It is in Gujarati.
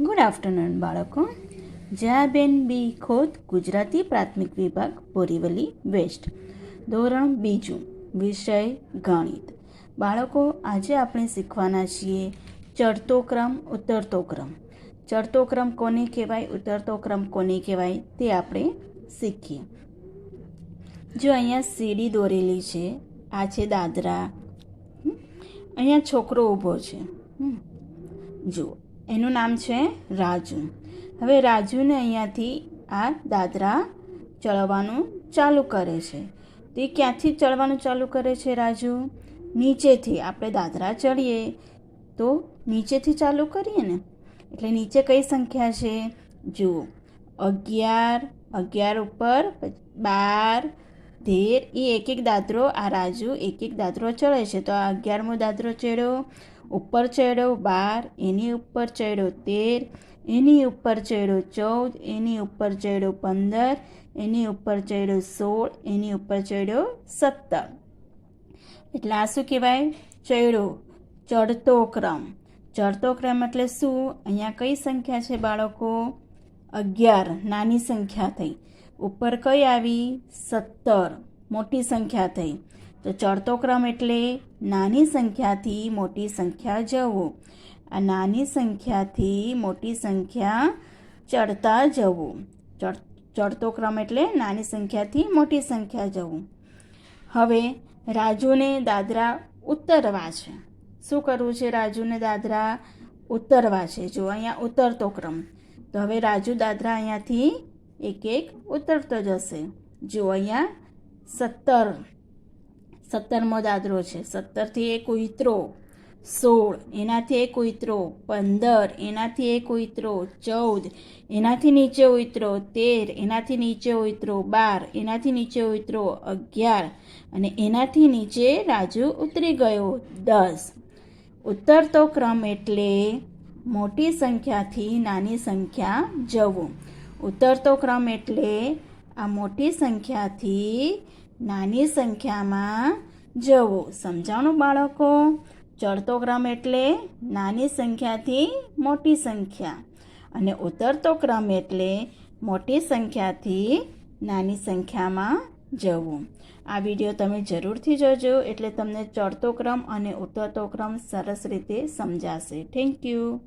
ગુડ આફ્ટરનૂન, બાળકો. જયાબેન બી ખોદ, ગુજરાતી પ્રાથમિક વિભાગ, બોરીવલી વેસ્ટ. ધોરણ બીજું, વિષય ગણિત. બાળકો, આજે આપણે શીખવાના છીએ ચડતો ક્રમ ઉતરતો ક્રમ ચડતો ક્રમ કોને કહેવાય ઉતરતો ક્રમ કોને કહેવાય, તે આપણે શીખીએ. જો અહીંયા સીડી દોરેલી છે, આ છે દાદરા. અહીંયા છોકરો ઊભો છે. જુઓ. એનું નામ છે રાજુ. હવે રાજુને અહીંયાથી આ દાદરા ચડવાનું ચાલુ કરે છે. તે ક્યાંથી ચડવાનું ચાલુ કરે છે રાજુ? નીચેથી. આપણે દાદરા ચડીએ તો નીચેથી ચાલુ કરીએ ને? એટલે નીચે કઈ સંખ્યા છે? જુઓ. અગિયાર અગિયાર ઉપર બાર, તેર. એ એક એક દાદરો, આ રાજુ એક એક દાદરો ચડે છે. તો આ અગિયારમો દાદરો ચડ્યો. ઉપર ચડ્યો બાર, એની ઉપર ચડ્યો તેર, એની ઉપર ચડ્યો ચૌદ, એની ઉપર ચડ્યો પંદર, એની ઉપર ચડ્યો સોળ, એની ઉપર ચડ્યો સત્તર. એટલે આ શું કહેવાય? ચડ્યો ચડતો ક્રમ. ચડતો ક્રમ એટલે શું? અહીંયા કઈ સંખ્યા છે બાળકો? અગિયાર, નાની સંખ્યા થઈ. ઉપર કઈ આવી? સત્તર. મોટી સંખ્યા થઈ. તો ચડતો ક્રમ એટલે નાની સંખ્યાથી મોટી સંખ્યા જવું. આ નાની સંખ્યાથી મોટી સંખ્યા ચડતા જવું. ચડતો ક્રમ એટલે નાની સંખ્યાથી મોટી સંખ્યા જવું. હવે રાજુને દાદરા ઉતરવા છે. શું કરવું છે રાજુને દાદરા? ઉતરવા છે. જો અહીંયા ઉતરતો ક્રમ. તો હવે રાજુ દાદરા અહીંયાથી એક એક ઉતરતો જશે. જો અહીંયા સત્તર સત્તરમો દાદરો છે. સત્તરથી એક ઉતરો સોળ, એનાથી એક ઉતરો પંદર, એનાથી એક ઉતરો ચૌદ, એનાથી નીચે ઉતરો તેર, એનાથી નીચે ઉતરો બાર, એનાથી નીચે ઉતરો અગિયાર અને એનાથી નીચે રાજુ ઉતરી ગયો દસ. ઉતરતો ક્રમ એટલે મોટી સંખ્યાથી નાની સંખ્યા જવું. ઉતરતો ક્રમ એટલે આ મોટી સંખ્યાથી નાની સંખ્યામાં જવું. સમજાણું બાળકો? ચડતો ક્રમ એટલે નાની સંખ્યાથી મોટી સંખ્યા. અને ઉતરતો ક્રમ એટલે મોટી સંખ્યાથી નાની સંખ્યામાં જવું. આ વીડિયો તમે જરૂરથી જોજો એટલે તમને ચડતો ક્રમ અને ઉતરતો ક્રમ સરસ રીતે સમજાશે. Thank you